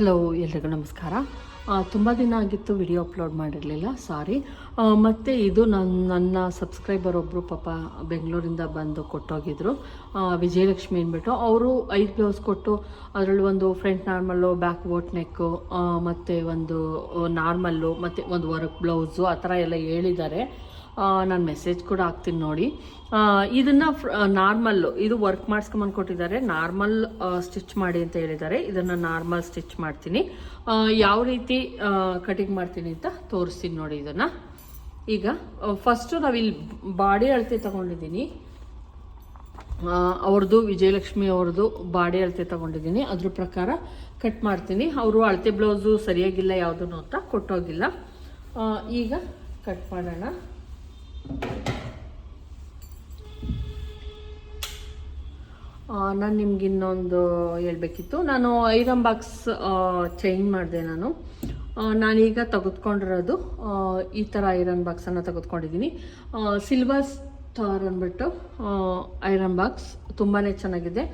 Hello ಎಲ್ರಿಗೂ ನಮಸ್ಕಾರ. ತುಂಬ ದಿನ ಆಗಿತ್ತು ವಿಡಿಯೋ ಅಪ್ಲೋಡ್ ಮಾಡಿರಲಿಲ್ಲ ಸಾರಿ ಮತ್ತು ಇದು ನನ್ನ ನನ್ನ ಸಬ್ಸ್ಕ್ರೈಬರ್ ಒಬ್ಬರು ಪಾಪ ಬೆಂಗಳೂರಿಂದ ಬಂದು ಕೊಟ್ಟೋಗಿದ್ರು. ವಿಜಯಲಕ್ಷ್ಮಿ ಅಂದ್ಬಿಟ್ಟು ಅವರು ಐದು ಬ್ಲೌಸ್ ಕೊಟ್ಟು ಅದರಲ್ಲಿ ಒಂದು front normal back boat neck ಮತ್ತು ಒಂದು ನಾರ್ಮಲ್ಲು ಮತ್ತು ಒಂದು ವರ್ಕ್ ಬ್ಲೌಸು ಆ ಥರ ಎಲ್ಲ ಹೇಳಿದ್ದಾರೆ. ನಾನು ಮೆಸೇಜ್ ಕೂಡ ಹಾಕ್ತೀನಿ ನೋಡಿ. ಇದನ್ನು ನಾರ್ಮಲ್ ಇದು ವರ್ಕ್ ಮಾಡಿಸ್ಕೊಂಬಂದು ಕೊಟ್ಟಿದ್ದಾರೆ. ನಾರ್ಮಲ್ ಸ್ಟಿಚ್ ಮಾಡಿ ಅಂತ ಹೇಳಿದ್ದಾರೆ. ಇದನ್ನು ನಾರ್ಮಲ್ ಸ್ಟಿಚ್ ಮಾಡ್ತೀನಿ. ಯಾವ ರೀತಿ ಕಟಿಂಗ್ ಮಾಡ್ತೀನಿ ಅಂತ ತೋರಿಸ್ತೀನಿ ನೋಡಿ ಇದನ್ನು. ಈಗ ಫಸ್ಟು ನಾವಿಲ್ಲಿ ಬಾಡಿ ಅಳತೆ ತಗೊಂಡಿದ್ದೀನಿ. ಅವ್ರದ್ದು ವಿಜಯಲಕ್ಷ್ಮಿ ಅವ್ರದ್ದು ಬಾಡಿ ಅಳತೆ ತಗೊಂಡಿದ್ದೀನಿ. ಅದ್ರ ಪ್ರಕಾರ ಕಟ್ ಮಾಡ್ತೀನಿ. ಅವರು ಅಳತೆ ಬ್ಲೌಸು ಸರಿಯಾಗಿಲ್ಲ ಯಾವುದನ್ನು ಅಂತ ಕೊಟ್ಟೋಗಿಲ್ಲ. ಈಗ ಕಟ್ ಮಾಡೋಣ. ನಾನು ನಿಮ್ಗೆ ಇನ್ನೊಂದು ಹೇಳ್ಬೇಕಿತ್ತು. ನಾನು ಐರನ್ ಬಾಕ್ಸ್ ಚೇಂಜ್ ಮಾಡಿದೆ ನಾನು. ನಾನೀಗ ತೆಗೆದುಕೊಂಡಿರೋದು ಈ ಥರ ಐರನ್ ಬಾಕ್ಸನ್ನು ತೆಗೆದುಕೊಂಡಿದ್ದೀನಿ ಸಿಲ್ವರ್ ಸ್ಟಾರ್ ಅಂದ್ಬಿಟ್ಟು ಐರನ್ ಬಾಕ್ಸ್. ತುಂಬಾ ಚೆನ್ನಾಗಿದೆ.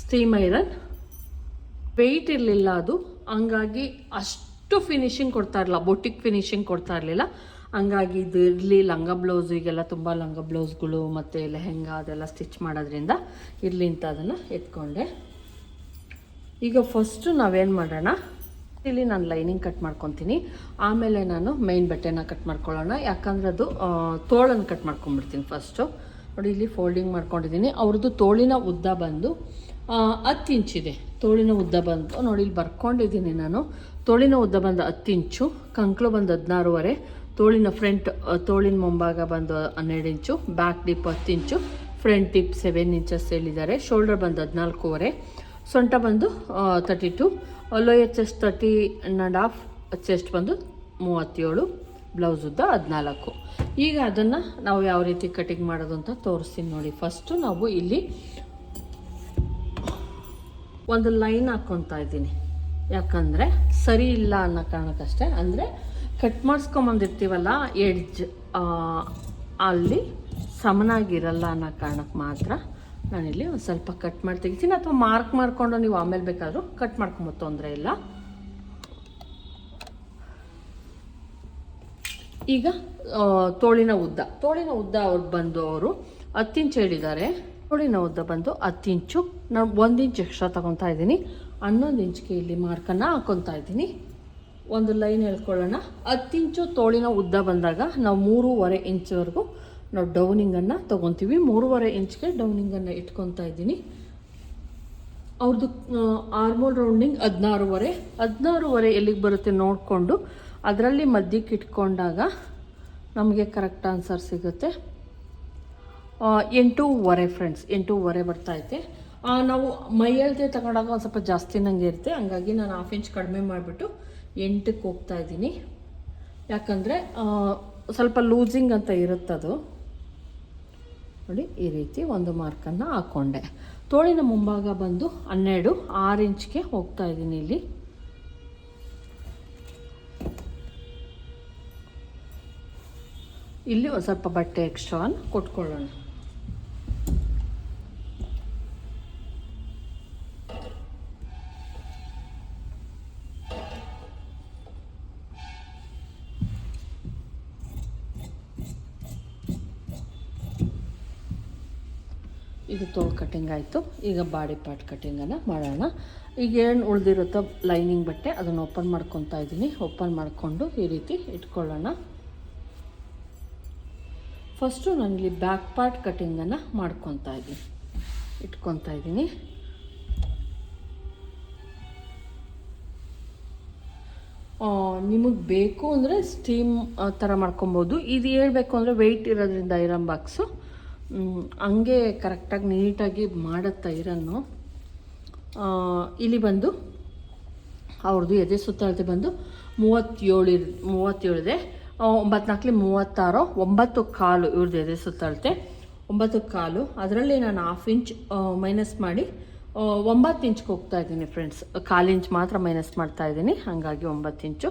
Steam iron. ವೆಯ್ಟ್ ಇರಲಿಲ್ಲ ಅದು. ಹಂಗಾಗಿ ಅಷ್ಟು ಫಿನಿಶಿಂಗ್ ಕೊಡ್ತಾ ಇರಲಿಲ್ಲ. ಬೊಟಿಕ್ ಫಿನಿಶಿಂಗ್ ಕೊಡ್ತಾ ಇರಲಿಲ್ಲ. ಹಂಗಾಗಿ ಇದು ಇರಲಿ, ಲಂಗ ಬ್ಲೌಸು ಈಗೆಲ್ಲ ತುಂಬ ಲಂಗ ಬ್ಲೌಸ್ಗಳು ಮತ್ತು ಲೆಹೆಂಗಾ ಅದೆಲ್ಲ ಸ್ಟಿಚ್ ಮಾಡೋದ್ರಿಂದ ಇರಲಿ ಅಂತ ಅದನ್ನು ಎತ್ಕೊಂಡೆ. ಈಗ ಫಸ್ಟು ನಾವೇನು ಮಾಡೋಣ? ಇಲ್ಲಿ ನಾನು ಲೈನಿಂಗ್ ಕಟ್ ಮಾಡ್ಕೊತೀನಿ. ಆಮೇಲೆ ನಾನು ಮೈನ್ ಬಟ್ಟೆನ ಕಟ್ ಮಾಡ್ಕೊಳ್ಳೋಣ. ಯಾಕಂದ್ರೆ ಅದು ತೋಳನ್ನು ಕಟ್ ಮಾಡ್ಕೊಂಡ್ಬಿಡ್ತೀನಿ ಫಸ್ಟು ನೋಡಿ, ಇಲ್ಲಿ ಫೋಲ್ಡಿಂಗ್ ಮಾಡ್ಕೊಂಡಿದ್ದೀನಿ. ಅವ್ರದ್ದು ತೋಳಿನ ಉದ್ದ ಬಂದು ಹತ್ತು ಇಂಚಿದೆ ತೋಳಿನ ಉದ್ದ ಬಂದು, ನೋಡಿ, ಇಲ್ಲಿ ಬರ್ಕೊಂಡಿದ್ದೀನಿ ನಾನು. ತೋಳಿನ ಉದ್ದ ಬಂದು ಹತ್ತು ಇಂಚು ಕಂಕ್ಳು ಬಂದು ಹದಿನಾರುವರೆ. ತೋಳಿನ ಫ್ರಂಟ್ ತೋಳಿನ ಮುಂಭಾಗ ಬಂದು ಹನ್ನೆರಡು ಇಂಚು ಬ್ಯಾಕ್ ಡಿಪ್ ಹತ್ತು inch front tip seven inches ಹೇಳಿದ್ದಾರೆ. ಶೋಲ್ಡರ್ ಬಂದು ಹದಿನಾಲ್ಕೂವರೆ, ಸೊಂಟ ಬಂದು thirty two lower chest thirty and half chest ಬಂದು ಮೂವತ್ತೇಳು ಬ್ಲೌಸ್ ಉದ್ದ ಹದಿನಾಲ್ಕು. ಈಗ ಅದನ್ನು ನಾವು ಯಾವ ರೀತಿ ಕಟಿಂಗ್ ಮಾಡೋದು ಅಂತ ತೋರಿಸ್ತೀನಿ ನೋಡಿ. ಫಸ್ಟು ನಾವು ಇಲ್ಲಿ ಒಂದು ಲೈನ್ ಹಾಕ್ಕೊತಾ ಇದ್ದೀನಿ. ಯಾಕಂದರೆ ಸರಿ ಇಲ್ಲ ಅನ್ನೋ ಕಾರಣಕ್ಕಷ್ಟೇ. ಅಂದರೆ ಕಟ್ ಮಾಡಿಸ್ಕೊಂಬಂದಿರ್ತೀವಲ್ಲ ಎಡ್ಜ್ ಅಲ್ಲಿ ಸಮನಾಗಿರಲ್ಲ ಅನ್ನೋ ಕಾರಣಕ್ಕೆ ಮಾತ್ರ ನಾನಿಲ್ಲಿ ಒಂದು ಸ್ವಲ್ಪ ಕಟ್ ಮಾಡಿ ತೆಗಿತೀನಿ. ಅಥವಾ ಮಾರ್ಕ್ ಮಾಡಿಕೊಂಡು ನೀವು ಆಮೇಲೆ ಬೇಕಾದರೂ ಕಟ್ ಮಾಡ್ಕೊಂಬೋದು ತೊಂದರೆ ಇಲ್ಲ. ಈಗ ತೋಳಿನ ಉದ್ದ. ತೋಳಿನ ಉದ್ದ ಅವ್ರು ಬಂದು ಅವರು ಹತ್ತು ಇಂಚು ಹೇಳಿದ್ದಾರೆ. ತೋಳಿನ ಉದ್ದ ಬಂದು ಹತ್ತು ಇಂಚು. ನಾನು ಒಂದು ಇಂಚ್ ಎಕ್ಸ್ಟ್ರಾ ತಗೊತಾ ಇದ್ದೀನಿ. ಹನ್ನೊಂದು ಇಂಚಿಗೆ ಇಲ್ಲಿ ಮಾರ್ಕನ್ನು ಹಾಕೊತಾ ಇದ್ದೀನಿ. ಒಂದು ಲೈನ್ ಹೇಳ್ಕೊಳ್ಳೋಣ. ಹತ್ತು ಇಂಚು ತೋಳಿನ ಉದ್ದ ಬಂದಾಗ ನಾವು ಮೂರುವರೆ ಇಂಚ್ವರೆಗೂ ನಾವು ಡೌನಿಂಗನ್ನು ತೊಗೊತೀವಿ. ಮೂರುವರೆ ಇಂಚ್ಗೆ ಡೌನಿಂಗನ್ನು ಇಟ್ಕೊತಾ ಇದ್ದೀನಿ. ಅವ್ರದ್ದು ಆರ್ಮೋಲ್ ರೌಂಡಿಂಗ್ ಹದಿನಾರೂವರೆ. ಹದಿನಾರೂವರೆ ಎಲ್ಲಿಗೆ ಬರುತ್ತೆ ನೋಡಿಕೊಂಡು ಅದರಲ್ಲಿ ಮಧ್ಯಕ್ಕೆ ಇಟ್ಕೊಂಡಾಗ ನಮಗೆ ಕರೆಕ್ಟ್ ಆನ್ಸರ್ ಸಿಗುತ್ತೆ. ಎಂಟೂವರೆ ಫ್ರೆಂಡ್ಸ್, ಎಂಟೂವರೆ ಬರ್ತೈತೆ ನಾವು ಮೈ ಅಳತೆ ತಗೊಂಡಾಗ ಒಂದು ಸ್ವಲ್ಪ ಜಾಸ್ತಿ ನಂಗೆ ಇರುತ್ತೆ. ಹಂಗಾಗಿ ನಾನು ಹಾಫ್ ಇಂಚ್ ಕಡಿಮೆ ಮಾಡಿಬಿಟ್ಟು ಎಂಟಕ್ಕೆ ಹೋಗ್ತಾ ಇದ್ದೀನಿ. ಯಾಕಂದರೆ ಸ್ವಲ್ಪ ಲೂಸಿಂಗ್ ಅಂತ ಇರುತ್ತದು. ನೋಡಿ, ಈ ರೀತಿ ಒಂದು ಮಾರ್ಕನ್ನು ಹಾಕ್ಕೊಂಡೆ ತೋಳಿನ ಮುಂಭಾಗ ಬಂದು ಹನ್ನೆರಡು, ಆರು ಇಂಚ್ಗೆ ಹೋಗ್ತಾ ಇದ್ದೀನಿ ಇಲ್ಲಿ. ಇಲ್ಲಿ ಒಂದು ಸ್ವಲ್ಪ ಬಟ್ಟೆ ಎಕ್ಸ್ಟ್ರಾನ್ ಕೊಟ್ಕೊಳ್ಳೋಣ. ಕಟ್ಟಿಂಗ್ ಆಯಿತು. ಈಗ ಬಾಡಿ ಪಾರ್ಟ್ ಕಟ್ಟಿಂಗನ್ನು ಮಾಡೋಣ. ಈಗ ಏನು ಉಳಿದಿರುತ್ತೋ ಲೈನಿಂಗ್ ಬಟ್ಟೆ ಅದನ್ನು ಓಪನ್ ಮಾಡ್ಕೊತಾ ಇದ್ದೀನಿ. ಓಪನ್ ಮಾಡಿಕೊಂಡು ಈ ರೀತಿ ಇಟ್ಕೊಳ್ಳೋಣ. ಫಸ್ಟು ನಾನಿಲ್ಲಿ ಬ್ಯಾಕ್ ಪಾರ್ಟ್ ಕಟ್ಟಿಂಗನ್ನು ಮಾಡ್ಕೊತಾ ಇದ್ದೀನಿ. ಇಟ್ಕೊತಾ ಇದ್ದೀನಿ. ನಿಮಗೆ ಬೇಕು ಅಂದರೆ ಸ್ಟೀಮ್ ಥರ ಮಾಡ್ಕೊಬೋದು. ಇದು ಹೇಳ್ಬೇಕು ಅಂದರೆ ವೆಯ್ಟ್ ಇರೋದ್ರಿಂದ ಐರನ್ ಬಾಕ್ಸು ಹಂಗೆ ಕರೆಕ್ಟಾಗಿ ನೀಟಾಗಿ ಮಾಡುತ್ತೆ ಐರನ್ನು ಇಲ್ಲಿ ಬಂದು, ಅವ್ರದ್ದು ಎದೆ ಸುತ್ತಳತೆ ಬಂದು ಮೂವತ್ತೇಳು ಮೂವತ್ತೇಳಿದೆ ಒಂಬತ್ತು ನಾಲ್ಕಲಿ ಮೂವತ್ತಾರು, ಒಂಬತ್ತು ಕಾಲು ಇವ್ರದ್ದು ಎದೆ ಸುತ್ತಳತೆ. ಒಂಬತ್ತು ಕಾಲು, ಅದರಲ್ಲಿ ನಾನು ಹಾಫ್ ಇಂಚ್ ಮೈನಸ್ ಮಾಡಿ ಒಂಬತ್ತು ಇಂಚ್ಗೆ ಹೋಗ್ತಾ ಇದ್ದೀನಿ ಫ್ರೆಂಡ್ಸ್ ಕಾಲು ಇಂಚ್ ಮಾತ್ರ ಮೈನಸ್ ಮಾಡ್ತಾ ಇದ್ದೀನಿ. ಹಾಗಾಗಿ ಒಂಬತ್ತು ಇಂಚು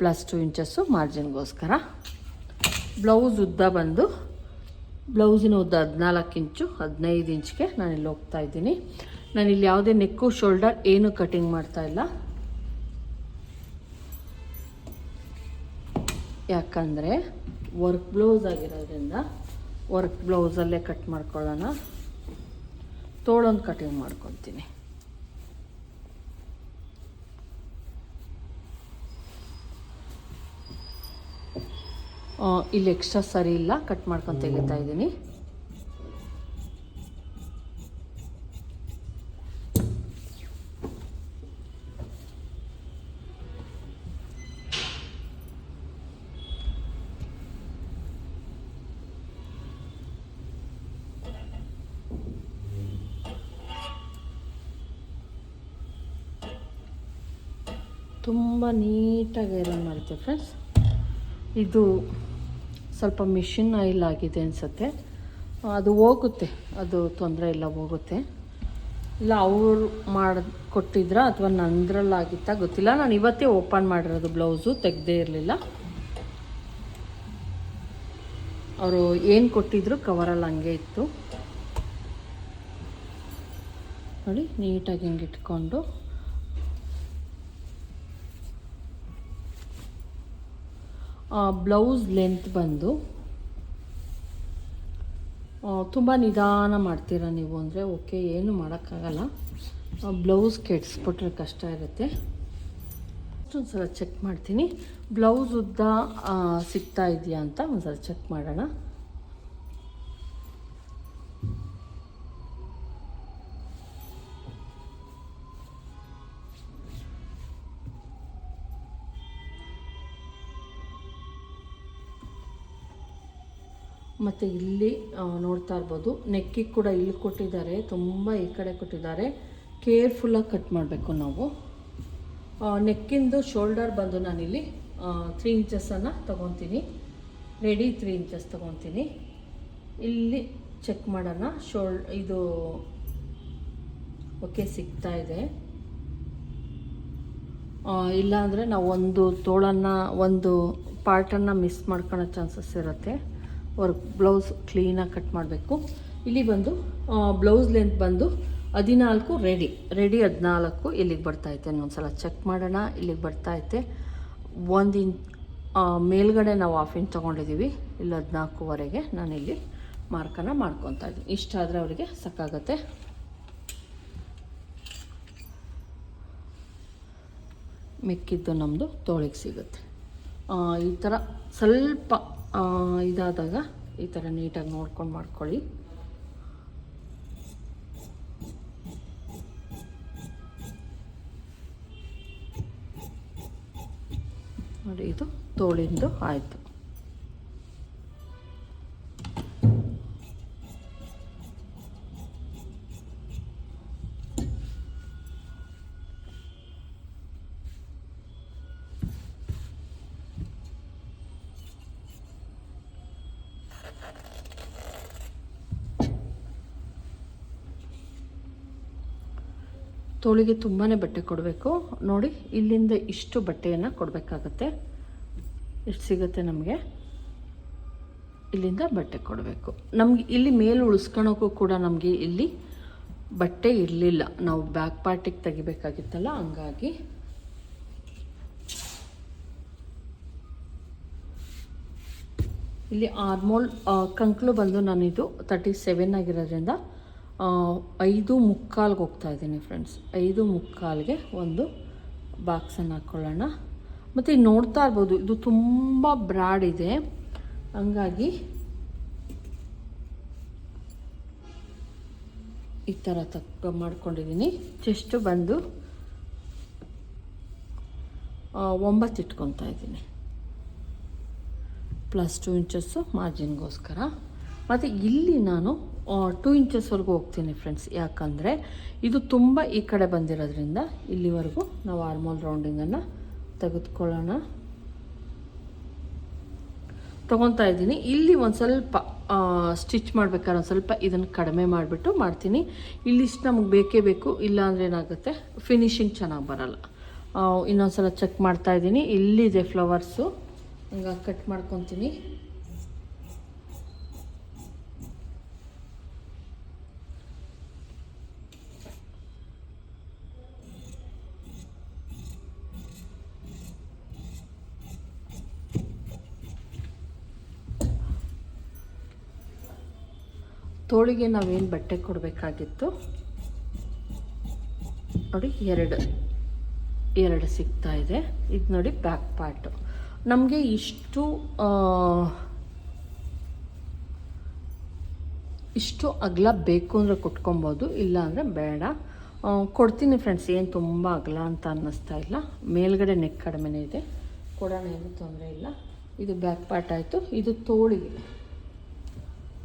ಪ್ಲಸ್ ಟು ಇಂಚಸ್ಸು ಮಾರ್ಜಿನ್ಗೋಸ್ಕರ ಬ್ಲೌಸ್ ಉದ್ದ ಬಂದು ಬ್ಲೌಸಿನ ಉದ್ದ ಹದಿನಾಲ್ಕು ಇಂಚು, ಹದಿನೈದು ಇಂಚ್ಗೆ ಇಲ್ಲಿ ಹೋಗ್ತಾ ಇದ್ದೀನಿ. ಇಲ್ಲಿ ಯಾವುದೇ ನೆಕ್ಕು, ಶೋಲ್ಡರ್ ಏನು ಕಟಿಂಗ್ ಮಾಡ್ತಾ ಇಲ್ಲ. ಯಾಕಂದರೆ ವರ್ಕ್ ಬ್ಲೌಸ್ ಆಗಿರೋದ್ರಿಂದ ವರ್ಕ್ ಬ್ಲೌಸಲ್ಲೇ ಕಟ್ ಮಾಡ್ಕೊಳ್ಳೋಣ. ತೋಳೊಂದು ಕಟಿಂಗ್ ಮಾಡ್ಕೊತೀನಿ ಇಲ್ಲಿ ಎಕ್ಸ್ಟ್ರಾ ಸರಿ ಇಲ್ಲ ಕಟ್ ಮಾಡ್ಕೊಂಡು ತೆಗಿತಾ ಇದ್ದೀನಿ. ತುಂಬ ನೀಟಾಗಿ ಐರನ್ ಮಾಡ್ತೀವಿ ಫ್ರೆಂಡ್ಸ್ ಇದು ಸ್ವಲ್ಪ ಮಿಷಿನ್ ಆಯಿಲ್ ಆಗಿದೆ ಅನಿಸುತ್ತೆ. ಅದು ಹೋಗುತ್ತೆ, ಅದು ತೊಂದರೆ ಇಲ್ಲ, ಹೋಗುತ್ತೆ. ಇಲ್ಲ, ಅವ್ರು ಮಾಡಿ, ಕೊಟ್ಟಿದ್ರ ಅಥವಾ ನಂದ್ರಲ್ಲಾಗಿತ್ತಾ ಗೊತ್ತಿಲ್ಲ. ನಾನು ಇವತ್ತೇ ಓಪನ್ ಮಾಡಿರೋದು ಬ್ಲೌಸು, ತೆಗ್ದೇ ಇರಲಿಲ್ಲ. ಅವರು ಏನು ಕೊಟ್ಟಿದ್ರು ಕವರಲ್ಲಿ ಹಂಗೆ ಇತ್ತು. ನೋಡಿ, ನೀಟಾಗಿ ಹಿಂಗೆ ಇಟ್ಕೊಂಡು. ಬ್ಲೌಸ್ ಲೆಂತ್ ಬಂದು ತುಂಬ ನಿಧಾನ ಮಾಡ್ತೀರಾ ನೀವು ಅಂದರೆ ಓಕೆ, ಏನು ಮಾಡೋಕ್ಕಾಗಲ್ಲ. ಬ್ಲೌಸ್ ಕೆಡಿಸ್ಬಿಟ್ರೆ ಕಷ್ಟ ಇರುತ್ತೆ. ಒಂದು ಸಲ ಚೆಕ್ ಮಾಡ್ತೀನಿ. ಬ್ಲೌಸ್ ಉದ್ದ ಸಿಗ್ತಾ ಇದೆಯಾ ಅಂತ ಒಂದು ಸಲ ಚೆಕ್ ಮಾಡೋಣ. ಮತ್ತು ಇಲ್ಲಿ ನೋಡ್ತಾ ಇರ್ಬೋದು. ನೆಕ್ಕಿಗೆ ಕೂಡ ಇಲ್ಲಿ ಕೊಟ್ಟಿದ್ದಾರೆ. ತುಂಬ ಈ ಕಡೆ ಕೊಟ್ಟಿದ್ದಾರೆ. ಕೇರ್ಫುಲ್ಲಾಗಿ ಕಟ್ ಮಾಡಬೇಕು ನಾವು. ನೆಕ್ಕಿಂದು ಶೋಲ್ಡರ್ ಬಂದು ನಾನಿಲ್ಲಿ ತ್ರೀ ಇಂಚಸನ್ನು ತೊಗೊತೀನಿ. ರೆಡಿ ತ್ರೀ ಇಂಚಸ್ ತೊಗೊತೀನಿ. ಇಲ್ಲಿ ಚೆಕ್ ಮಾಡೋಣ. ಶೋಲ್ ಇದು ಓಕೆ ಸಿಗ್ತಾ ಇದೆ. ಆ, ಇಲ್ಲ ಅಂದರೆ ನಾವು ಒಂದು ತೋಳನ್ನು ಒಂದು ಪಾರ್ಟನ್ನು ಮಿಸ್ ಮಾಡ್ಕೊಳ್ಳೋ ಚಾನ್ಸಸ್ ಇರುತ್ತೆ. ವರ್ಕ್ ಬ್ಲೌಸ್ ಕ್ಲೀನಾಗಿ ಕಟ್ ಮಾಡಬೇಕು. ಇಲ್ಲಿ ಬಂದು ಬ್ಲೌಸ್ ಲೆಂತ್ ಬಂದು ಹದಿನಾಲ್ಕು ರೆಡಿ ರೆಡಿ ಹದಿನಾಲ್ಕು ಇಲ್ಲಿಗೆ ಬರ್ತೈತೆ ಒಂದ್ಸಲ ಚೆಕ್ ಮಾಡೋಣ. ಇಲ್ಲಿಗೆ ಬರ್ತೈತೆ ಒಂದು ಇಂಚ್ ಮೇಲ್ಗಡೆ ನಾವು ಹಾಫ್ ಇಂಚ್ ತೊಗೊಂಡಿದ್ದೀವಿ ಇಲ್ಲಿ ಹದಿನಾಲ್ಕುವರೆಗೆ ನಾನಿಲ್ಲಿ ಮಾರ್ಕನ್ನು ಮಾಡ್ಕೊತಾ ಇದ್ದೀನಿ. ಇಷ್ಟ ಆದರೆ ಅವರಿಗೆ ಸಾಕಾಗತ್ತೆ. ಮಿಕ್ಕಿದ್ದು ನಮ್ಮದು ತೋಳಿಗೆ ಸಿಗುತ್ತೆ. ಈ ಥರ ಸ್ವಲ್ಪ ಇದಾದಾಗ ಈ ಥರ ನೀಟಾಗಿ ನೋಡ್ಕೊಂಡು ಮಾಡ್ಕೊಳ್ಳಿ. ನೋಡಿ ಇದು ತೋಳಿಂದು ಆಯಿತು. ತೋಳಿಗೆ ತುಂಬಾ ಬಟ್ಟೆ ಕೊಡಬೇಕು. ನೋಡಿ, ಇಲ್ಲಿಂದ ಇಷ್ಟು ಬಟ್ಟೆಯನ್ನು ಕೊಡಬೇಕಾಗತ್ತೆ. ಎಷ್ಟು ಸಿಗುತ್ತೆ ನಮಗೆ? ಇಲ್ಲಿಂದ ಬಟ್ಟೆ ಕೊಡಬೇಕು. ನಮಗೆ ಇಲ್ಲಿ ಮೇಲೆ ಉಳಿಸ್ಕೊಳೋಕ್ಕೂ ಕೂಡ ನಮಗೆ ಇಲ್ಲಿ ಬಟ್ಟೆ ಇರಲಿಲ್ಲ. ನಾವು ಬ್ಯಾಕ್ ಪಾರ್ಟಿಗೆ ತೆಗಿಬೇಕಾಗಿತ್ತಲ್ಲ, ಹಂಗಾಗಿ. ಇಲ್ಲಿ ಆರ್ಮೋಲ್ ಕಂಕ್ಲು ಬಂದು ನಾನಿದು ತರ್ಟಿ ಸೆವೆನ್ ಆಗಿರೋದ್ರಿಂದ ಐದು ಮುಕ್ಕಾಲ್ಗೆ ಹೋಗ್ತಾ ಇದ್ದೀನಿ ಫ್ರೆಂಡ್ಸ್ ಐದು ಮುಕ್ಕಾಲ್ಗೆ ಒಂದು ಬಾಕ್ಸನ್ನು ಹಾಕ್ಕೊಳ್ಳೋಣ ಮತ್ತು ನೋಡ್ತಾ ಇರ್ಬೋದು, ಇದು ತುಂಬ ಬ್ರಾಡ್ ಇದೆ. ಹಂಗಾಗಿ ಈ ಥರ ತಕ್ಕ ಮಾಡ್ಕೊಂಡಿದ್ದೀನಿ. ಚೆಸ್ಟು ಬಂದು ಒಂಬತ್ತು ಇಟ್ಕೊತಾ ಇದ್ದೀನಿ. ಪ್ಲಸ್ ಟು ಇಂಚಸ್ಸು ಮಾರ್ಜಿನ್ಗೋಸ್ಕರ ಮತ್ತು ಇಲ್ಲಿ ನಾನು ಟೂ ಇಂಚಸ್ವರೆಗೂ ಹೋಗ್ತೀನಿ ಫ್ರೆಂಡ್ಸ್ ಯಾಕಂದರೆ ಇದು ತುಂಬ ಈ ಕಡೆ ಬಂದಿರೋದ್ರಿಂದ ಇಲ್ಲಿವರೆಗೂ ನಾವು ಆರ್ಮೋಲ್ ರೌಂಡಿಂಗನ್ನು ತೆಗೆದುಕೊಳ್ಳೋಣ. ತೊಗೊತಾ ಇದ್ದೀನಿ. ಇಲ್ಲಿ ಒಂದು ಸ್ವಲ್ಪ ಸ್ಟಿಚ್ ಮಾಡ್ಬೇಕಾದ್ರೆ ಒಂದು ಸ್ವಲ್ಪ ಇದನ್ನು ಕಡಿಮೆ ಮಾಡಿಬಿಟ್ಟು ಮಾಡ್ತೀನಿ. ಇಲ್ಲಿಷ್ಟು ನಮಗೆ ಬೇಕೇ ಬೇಕು. ಇಲ್ಲ ಅಂದರೆ ಏನಾಗುತ್ತೆ? ಫಿನಿಶಿಂಗ್ ಚೆನ್ನಾಗಿ ಬರಲ್ಲ. ಇನ್ನೊಂದು ಸಲ ಚೆಕ್ ಮಾಡ್ತಾ ಇದ್ದೀನಿ. ಇಲ್ಲಿದೆ ಫ್ಲವರ್ಸು ಹಂಗಾಗಿ ಕಟ್ ಮಾಡ್ಕೊತೀನಿ. ತೋಳಿಗೆ ನಾವೇನು ಬಟ್ಟೆ ಕೊಡಬೇಕಾಗಿತ್ತು? ನೋಡಿ, ಎರಡು. ಎರಡು ಸಿಗ್ತಾ ಇದೆ. ಇದು ನೋಡಿ ಬ್ಯಾಕ್ ಪಾರ್ಟು ನಮಗೆ ಇಷ್ಟು ಇಷ್ಟು ಅಗಲ ಬೇಕು ಅಂದರೆ ಕೊಟ್ಕೊಬೋದು, ಇಲ್ಲ ಅಂದರೆ ಬೇಡ. ಕೊಡ್ತೀನಿ ಫ್ರೆಂಡ್ಸ್ ಏನು ತುಂಬ ಅಗಲ ಅಂತ ಅನ್ನಿಸ್ತಾ ಇಲ್ಲ. ಮೇಲ್ಗಡೆ ನೆಕ್ ಕಡಿಮೆನೇ ಇದೆ. ಕೊಡೋಣ, ಏನು ತೊಂದರೆ ಇಲ್ಲ. ಇದು ಬ್ಯಾಕ್ ಪಾರ್ಟ್ ಆಯಿತು. ಇದು ತೋಳಿಗೆ.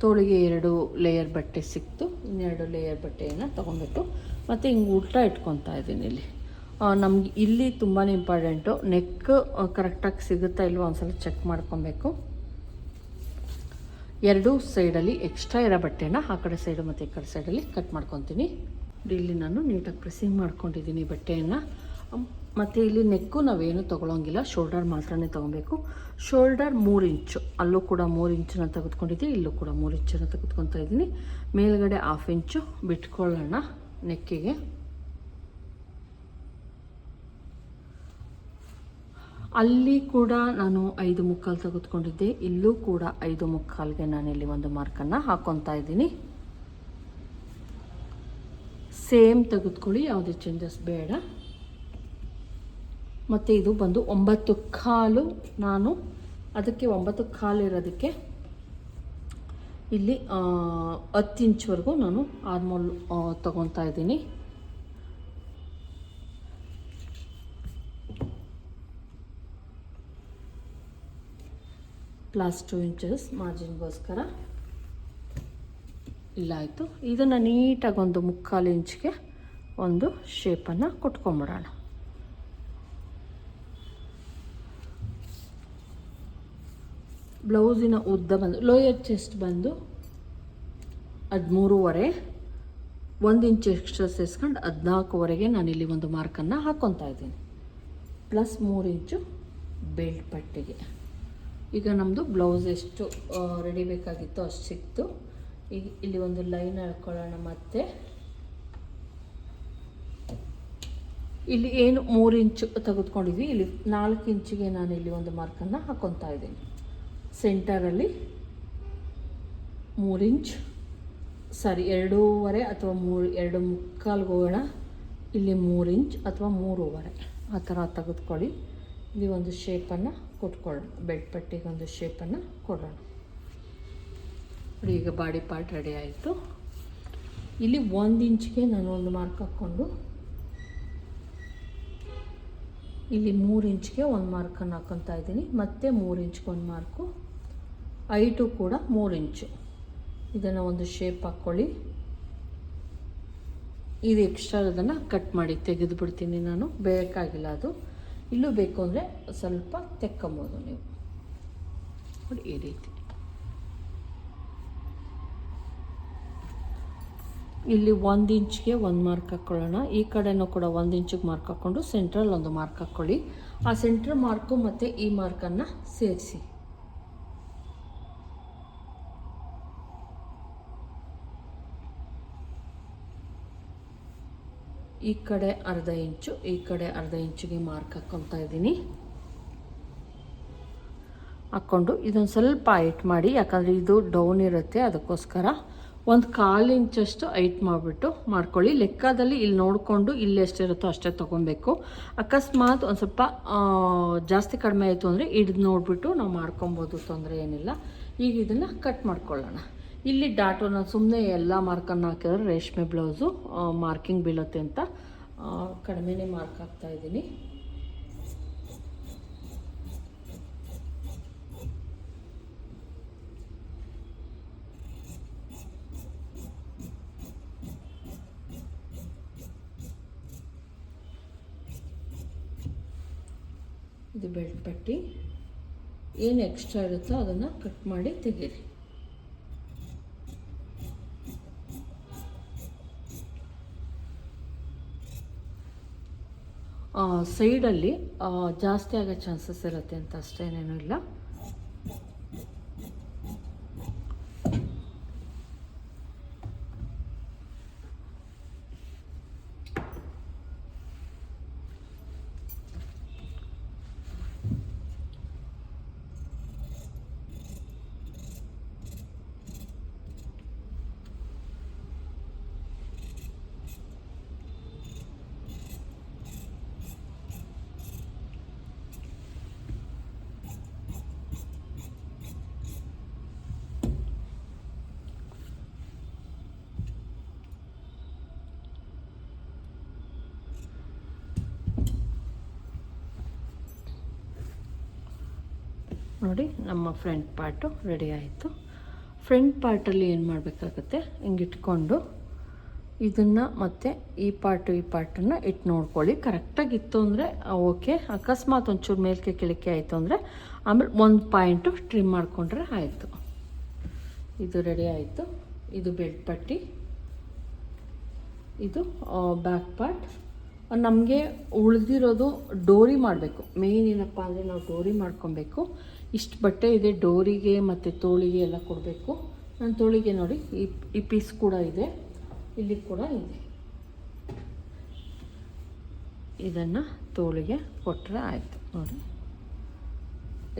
ತೋಳಿಗೆ ಎರಡು ಲೇಯರ್ ಬಟ್ಟೆ ಸಿಕ್ತು, ಇನ್ನೆರಡು ಲೇಯರ್ ಬಟ್ಟೆಯನ್ನು ತೊಗೊಬೇಕು ಮತ್ತು ಹಿಂಗೆ ಉಲ್ಟಾ ಇಟ್ಕೊತಾ ಇದ್ದೀನಿ ಇಲ್ಲಿ. ನಮ್ಗೆ ಇಲ್ಲಿ ತುಂಬಾ ಇಂಪಾರ್ಟೆಂಟು ನೆಕ್ ಕರೆಕ್ಟಾಗಿ ಸಿಗುತ್ತಾ ಇಲ್ವೋ ಒಂದ್ಸಲ ಚೆಕ್ ಮಾಡ್ಕೊಬೇಕು. ಎರಡೂ ಸೈಡಲ್ಲಿ ಎಕ್ಸ್ಟ್ರಾ ಇರೋ ಬಟ್ಟೆನ ಆ ಕಡೆ ಸೈಡು ಮತ್ತು ಈ ಕಡೆ ಸೈಡಲ್ಲಿ ಕಟ್ ಮಾಡ್ಕೊತೀನಿ. ಇಲ್ಲಿ ನಾನು ನೀಟಾಗಿ ಪ್ರೆಸ್ಸಿಂಗ್ ಮಾಡ್ಕೊಂಡಿದ್ದೀನಿ ಬಟ್ಟೆಯನ್ನು. ಮತ್ತು ಇಲ್ಲಿ ನೆಕ್ಕು ನಾವೇನು ತೊಗೊಳಂಗಿಲ್ಲ. ಶೋಲ್ಡರ್ ಮಾತ್ರನೇ ತೊಗೊಬೇಕು. ಶೋಲ್ಡರ್ ಮೂರು ಇಂಚು. ಅಲ್ಲೂ ಕೂಡ ಮೂರು ಇಂಚನ್ನು ತೆಗೆದುಕೊಂಡಿದ್ದೀನಿ ಇಲ್ಲೂ ಕೂಡ ಮೂರು ಇಂಚನ್ನು ತೆಗೆದುಕೊತಾ ಇದ್ದೀನಿ. ಮೇಲ್ಗಡೆ ಹಾಫ್ ಇಂಚು ಬಿಟ್ಕೊಳ್ಳೋಣ ನೆಕ್ಕಿಗೆ. ಅಲ್ಲಿ ಕೂಡ ನಾನು ಐದು ಮುಕ್ಕಾಲು ತೆಗೆದುಕೊಂಡಿದ್ದೆ. ಇಲ್ಲೂ ಕೂಡ ಐದು ಮುಕ್ಕಾಲ್ಗೆ ನಾನಿಲ್ಲಿ ಒಂದು ಮಾರ್ಕನ್ನು ಹಾಕೊತಾ ಇದ್ದೀನಿ. ಸೇಮ್ ತೆಗೆದುಕೊಳ್ಳಿ, ಯಾವುದೇ ಚೇಂಜಸ್ ಬೇಡ. ಮತ್ತು ಇದು ಬಂದು ಒಂಬತ್ತು ಕಾಲು. ನಾನು ಅದಕ್ಕೆ ಒಂಬತ್ತು ಕಾಲು ಇರೋದಕ್ಕೆ ಇಲ್ಲಿ ಹತ್ತು ಇಂಚ್ವರೆಗೂ ನಾನು ಆರ್ಮೋಲ್ ತಗೊತಾ ಇದ್ದೀನಿ. ಪ್ಲಸ್ ಟು ಇಂಚಸ್ ಮಾರ್ಜಿನ್ಗೋಸ್ಕರ ಇಲ್ಲಾಯಿತು ಇದನ್ನು ನೀಟಾಗಿ ಒಂದು ಮುಕ್ಕಾಲು ಇಂಚ್ಗೆ ಒಂದು ಶೇಪನ್ನು ಕೊಟ್ಕೊಂಬಿಡೋಣ. ಬ್ಲೌಸಿನ ಉದ್ದ ಬಂದು, ಲೋಯರ್ ಚೆಸ್ಟ್ ಬಂದು ಹದಿಮೂರುವರೆ ಒಂದು ಇಂಚ್ ಎಕ್ಸ್ಟ್ರಾ ಸೇರಿಸ್ಕೊಂಡು ಹದಿನಾಲ್ಕುವರೆಗೆ ನಾನಿಲ್ಲಿ ಒಂದು ಮಾರ್ಕನ್ನು ಹಾಕ್ಕೊತಾ ಇದ್ದೀನಿ. ಪ್ಲಸ್ ಮೂರು ಇಂಚು ಬೆಲ್ಟ್ ಪಟ್ಟಿಗೆ. ಈಗ ನಮ್ಮದು ಬ್ಲೌಸ್ ಎಷ್ಟು ರೆಡಿ ಬೇಕಾಗಿತ್ತು ಅಷ್ಟು ಸಿಕ್ತು. ಈಗ ಇಲ್ಲಿ ಒಂದು ಲೈನ್ ಹಾಕ್ಕೊಳ್ಳೋಣ ಮತ್ತೆ. ಇಲ್ಲಿ ಏನು ಮೂರು ಇಂಚು ತೆಗೆದುಕೊಂಡಿದ್ವಿ, ಇಲ್ಲಿ ನಾಲ್ಕು ಇಂಚಿಗೆ ನಾನು ಇಲ್ಲಿ ಒಂದು ಮಾರ್ಕನ್ನು ಹಾಕ್ಕೊತಾ ಇದ್ದೀನಿ. ಸೆಂಟರಲ್ಲಿ ಮೂರು ಇಂಚ್, ಸಾರಿ, ಎರಡೂವರೆ ಅಥವಾ ಮೂರು, ಎರಡು ಮುಕ್ಕಾಲು ಹೋಗೋಣ ಇಲ್ಲಿ ಮೂರು ಇಂಚ್ ಅಥವಾ ಮೂರುವರೆ. ಆ ಥರ ತೆಗೆದುಕೊಳ್ಳಿ. ಇಲ್ಲಿ ಒಂದು ಶೇಪನ್ನು ಕೊಟ್ಕೊಳ್ಳೋಣ. ಬೆಡ್ ಪಟ್ಟಿಗೆ ಒಂದು ಶೇಪನ್ನು ಕೊಡೋಣ. ನೋಡಿ, ಈಗ ಬಾಡಿ ಪಾರ್ಟ್ ರೆಡಿ ಆಯಿತು. ಇಲ್ಲಿ ಒಂದು ಇಂಚ್ಗೆ ನಾನು ಒಂದು ಮಾರ್ಕ್ ಹಾಕ್ಕೊಂಡು, ಇಲ್ಲಿ ಮೂರು ಇಂಚ್ಗೆ ಒಂದು ಮಾರ್ಕನ್ನು ಹಾಕ್ಕೊತಾ ಇದ್ದೀನಿ. ಮತ್ತೆ ಮೂರು ಇಂಚ್ಗೆ ಒಂದು ಮಾರ್ಕು ಐಟು ಕೂಡ ಮೂರು ಇಂಚು. ಇದನ್ನು ಒಂದು ಶೇಪ್ ಹಾಕ್ಕೊಳ್ಳಿ ಇದು ಎಕ್ಸ್ಟ್ರಾ ಅದನ್ನು ಕಟ್ ಮಾಡಿ ತೆಗೆದು ಬಿಡ್ತೀನಿ ನಾನು. ಬೇಕಾಗಿಲ್ಲ ಅದು. ಇಲ್ಲೂ ಬೇಕು ಅಂದರೆ ಸ್ವಲ್ಪ ತೆಕ್ಕೊಬೋದು ನೀವು. ನೋಡಿ ಈ ರೀತಿ. ಇಲ್ಲಿ ಒಂದು ಇಂಚ್ಗೆ ಒಂದು ಮಾರ್ಕ್ ಹಾಕ್ಕೊಳ್ಳೋಣ ಈ ಕಡೆನೂ ಕೂಡ ಒಂದು ಇಂಚಿಗೆ ಮಾರ್ಕ್ ಹಾಕ್ಕೊಂಡು ಸೆಂಟ್ರಲ್ ಒಂದು ಮಾರ್ಕ್ ಹಾಕ್ಕೊಳ್ಳಿ ಆ ಸೆಂಟ್ರ್ ಮಾರ್ಕು ಮತ್ತು ಈ ಮಾರ್ಕನ್ನು ಸೇರಿಸಿ. ಈ ಕಡೆ ಅರ್ಧ ಇಂಚು, ಈ ಕಡೆ ಅರ್ಧ ಇಂಚಿಗೆ ಮಾರ್ಕ್ ಹಾಕ್ಕೊತಾ ಇದ್ದೀನಿ. ಹಾಕ್ಕೊಂಡು ಇದೊಂದು ಸ್ವಲ್ಪ ಹೈಟ್ ಮಾಡಿ, ಯಾಕಂದರೆ ಇದು ಡೌನ್ ಇರುತ್ತೆ, ಅದಕ್ಕೋಸ್ಕರ ಒಂದು ಕಾಲು ಇಂಚಷ್ಟು ಹೈಟ್ ಮಾಡಿಬಿಟ್ಟು ಮಾಡ್ಕೊಳ್ಳಿ. ಲೆಕ್ಕದಲ್ಲಿ ಇಲ್ಲಿ ನೋಡಿಕೊಂಡು ಇಲ್ಲಿ ಎಷ್ಟಿರುತ್ತೋ ಅಷ್ಟೇ ತೊಗೊಬೇಕು ಅಕಸ್ಮಾತ್ ಒಂದು ಸ್ವಲ್ಪ ಜಾಸ್ತಿ ಕಡಿಮೆ ಆಯಿತು ಅಂದರೆ ಹಿಡ್ದು ನೋಡಿಬಿಟ್ಟು ನಾವು ಮಾಡ್ಕೊಬೋದು ತೊಂದರೆ ಏನಿಲ್ಲ. ಈಗ ಇದನ್ನು ಕಟ್ ಮಾಡ್ಕೊಳ್ಳೋಣ. ಇಲ್ಲಿ ಡಾಟೋನ ಸುಮ್ಮನೆ ಎಲ್ಲ ಮಾರ್ಕನ್ನು ಹಾಕಿದ್ರೆ ರೇಷ್ಮೆ ಬ್ಲೌಸು ಮಾರ್ಕಿಂಗ್ ಬೀಳುತ್ತೆ ಅಂತ ಕಡಿಮೆನೇ ಮಾರ್ಕ್ ಹಾಕ್ತಾ ಇದ್ದೀನಿ. ಇದು ಪಟ್ಟಿ. ಏನು ಎಕ್ಸ್ಟ್ರಾ ಇರುತ್ತೋ ಅದನ್ನು ಕಟ್ ಮಾಡಿ ತೆಗೀರಿ. ಸೈಡಲ್ಲಿ ಜಾಸ್ತಿ ಆಗೋ ಚಾನ್ಸಸ್ ಇರುತ್ತೆ ಅಂತ ಅಷ್ಟೇನೇನೂ ಇಲ್ಲ. ನೋಡಿ, ನಮ್ಮ ಫ್ರಂಟ್ ಪಾರ್ಟು ರೆಡಿ ಆಯಿತು. ಫ್ರಂಟ್ ಪಾರ್ಟಲ್ಲಿ ಏನು ಮಾಡಬೇಕಾಗತ್ತೆ? ಹಿಂಗೆ ಇಟ್ಕೊಂಡು ಇದನ್ನು ಮತ್ತು ಈ ಪಾರ್ಟು ಈ ಪಾರ್ಟನ್ನು ಇಟ್ಟು ನೋಡ್ಕೊಳ್ಳಿ. ಕರೆಕ್ಟಾಗಿ ಇತ್ತು ಅಂದರೆ ಓಕೆ ಅಕಸ್ಮಾತ್ ಒಂಚೂರು ಮೇಲ್ಕೆ ಕೆಳಕ್ಕೆ ಆಯಿತು ಅಂದರೆ, ಆಮೇಲೆ ಒಂದು ಪಾಯಿಂಟು ಟ್ರಿಮ್ ಮಾಡಿಕೊಂಡ್ರೆ ಆಯಿತು. ಇದು ರೆಡಿ ಆಯಿತು. ಇದು ಬೆಲ್ಟ್ ಪಟ್ಟಿ. ಇದು ಬ್ಯಾಕ್ ಪಾರ್ಟ್ ನಮಗೆ ಉಳಿದಿರೋದು ಡೋರಿ ಮಾಡಬೇಕು. ಮೇಯ್ನ್ ಏನಪ್ಪ ಅಂದರೆ, ನಾವು ಡೋರಿ ಮಾಡ್ಕೊಬೇಕು. ಇಷ್ಟು ಬಟ್ಟೆ ಇದೆ, ಡೋರಿಗೆ ಮತ್ತು ತೋಳಿಗೆ ಎಲ್ಲ ಕೊಡಬೇಕು. ನನ್ನ ತೋಳಿಗೆ ನೋಡಿ, ಈ ಈ ಪೀಸ್ ಕೂಡ ಇದೆ. ಇಲ್ಲಿ ಕೂಡ ಇದೆ. ಇದನ್ನು ತೋಳಿಗೆ ಕೊಟ್ಟರೆ ಆಯಿತು, ನೋಡಿ.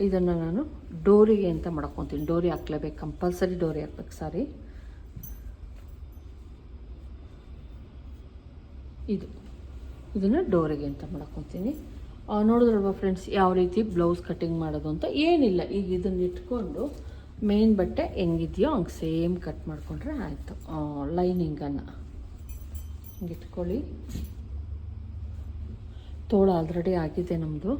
ಇದನ್ನು ನಾನು ಡೋರಿಗೆ ಅಂತ ಮಾಡ್ಕೊತೀನಿ. ಡೋರಿ ಹಾಕ್ಲೇಬೇಕು, ಕಂಪಲ್ಸರಿ ಡೋರಿ ಹಾಕ್ಬೇಕು ಸಾರಿ. ಇದು. ಇದನ್ನು ಡೋರಿಗೆ ಅಂತ ಮಾಡ್ಕೊತೀನಿ. ನೋಡಿದ್ರಲ್ವ ಫ್ರೆಂಡ್ಸ್ ಯಾವ ರೀತಿ ಬ್ಲೌಸ್ ಕಟ್ಟಿಂಗ್ ಮಾಡೋದು ಅಂತ? ಏನಿಲ್ಲ, ಈಗ ಇದನ್ನ ಇಟ್ಕೊಂಡು ಮೇನ್ ಬಟ್ಟೆ ಹೆಂಗಿದೆಯೋ ಹಂಗೆ ಸೇಮ್ ಕಟ್ ಮಾಡಿಕೊಂಡ್ರೆ ಆಯಿತು. ಲೈನಿಂಗನ್ನು ಹಿಂಗೆ ಇಟ್ಕೊಳ್ಳಿ. ತೋಳ ಆಲ್ರೆಡಿ ಆಗಿದೆ ನಮ್ಮದು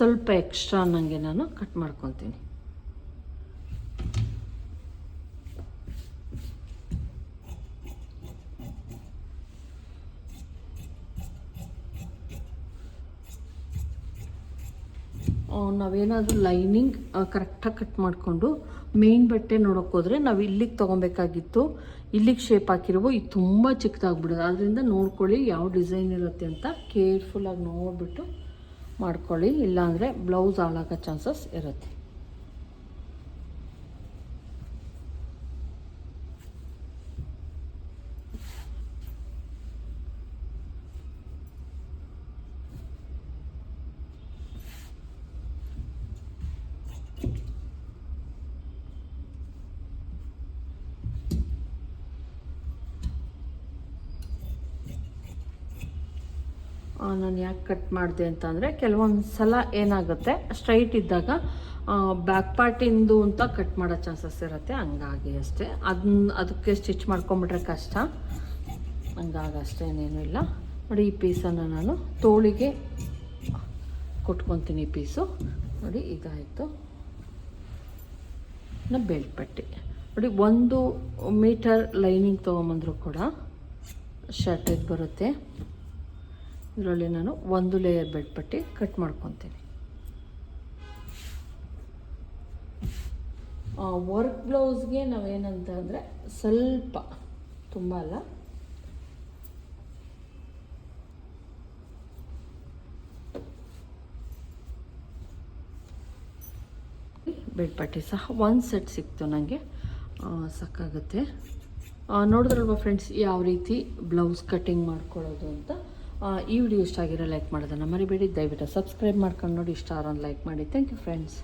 ಸ್ವಲ್ಪ ಎಕ್ಸ್ಟ್ರಾ ನನಗೆ ನಾನು ಕಟ್ ಮಾಡ್ಕೊತೀನಿ. ನಾವೇನಾದರೂ ಲೈನಿಂಗ್ ಕರೆಕ್ಟಾಗಿ ಕಟ್ ಮಾಡಿಕೊಂಡು ಮೇನ್ ಬಟ್ಟೆ ನೋಡೋಕ್ಕೋದ್ರೆ ನಾವು ಇಲ್ಲಿಗೆ ತೊಗೊಬೇಕಾಗಿತ್ತು, ಇಲ್ಲಿಗೆ ಶೇಪ್ ಹಾಕಿರುವ, ಇದು ತುಂಬ ಚಿಕ್ಕದಾಗ್ಬಿಡೋದು. ಆದ್ದರಿಂದ ನೋಡ್ಕೊಳ್ಳಿ ಯಾವ ಡಿಸೈನ್ ಇರುತ್ತೆ ಅಂತ ಕೇರ್ಫುಲ್ಲಾಗಿ ನೋಡಿಬಿಟ್ಟು ಮಾಡ್ಕೊಳ್ಳಿ ಇಲ್ಲಾಂದರೆ ಬ್ಲೌಸ್ ಹಾಳಾಗೋ ಚಾನ್ಸಸ್ ಇರುತ್ತೆ. ನಾನು ಯಾಕೆ ಕಟ್ ಮಾಡಿದೆ ಅಂತಂದರೆ ಕೆಲವೊಂದು ಸಲ ಏನಾಗುತ್ತೆ ಸ್ಟ್ರೈಟ್ ಇದ್ದಾಗ ಬ್ಯಾಕ್ ಪಾರ್ಟಿಂದು ಅಂತ ಕಟ್ ಮಾಡೋ ಚಾನ್ಸಸ್ ಇರುತ್ತೆ, ಹಂಗಾಗಿ ಅಷ್ಟೇ. ಅದನ್ನ ಅದಕ್ಕೆ ಸ್ಟಿಚ್ ಮಾಡ್ಕೊಂಬಿಟ್ರೆ ಕಷ್ಟ. ಹಂಗಾಗಿ ಅಷ್ಟೇನೇನೂ ಇಲ್ಲ. ನೋಡಿ ಈ ಪೀಸನ್ನು ನಾನು ತೋಳಿಗೆ ಕೊಟ್ಕೊತೀನಿ ಪೀಸು ನೋಡಿ ಇದಾಯಿತು. ನಾನು ಬೆಲ್ಟ್ ನೋಡಿ ಒಂದು ಮೀಟರ್ ಲೈನಿಂಗ್ ತೊಗೊಂಬಂದ್ರು ಕೂಡ ಶರ್ಟಿಗೆ ಬರುತ್ತೆ. ಇದರಲ್ಲಿ ನಾನು ಒಂದು ಲೇಯರ್ ಬೆಡ್ ಪಟ್ಟಿ ಕಟ್ ಮಾಡ್ಕೊತೀನಿ. ವರ್ಕ್ ಬ್ಲೌಸ್ಗೆ ನಾವೇನಂತ ಅಂದರೆ ಸ್ವಲ್ಪ, ತುಂಬ ಅಲ್ಲ ಬೆಡ್ ಪಟ್ಟಿ ಸಹ ಒನ್ ಸೆಟ್ ಸಿಕ್ತು ನನಗೆ ಸಾಕಾಗುತ್ತೆ ನೋಡಿದ್ರಲ್ವ ಫ್ರೆಂಡ್ಸ್ ಯಾವ ರೀತಿ ಬ್ಲೌಸ್ ಕಟ್ಟಿಂಗ್ ಮಾಡ್ಕೊಳ್ಳೋದು ಅಂತ? ಈ ವಿಡಿಯೋ ಇಷ್ಟ ಆಗಿರೋ ಲೈಕ್ ಮಾಡೋದನ್ನು ಮರಿಬೇಡಿ. ದಯವಿಟ್ಟು ಸಬ್ಸ್ಕ್ರೈಬ್ ಮಾಡ್ಕೊಂಡು ನೋಡಿ ಇಷ್ಟ ಆರೋನ್ ಲೈಕ್ ಮಾಡಿ. Thank you friends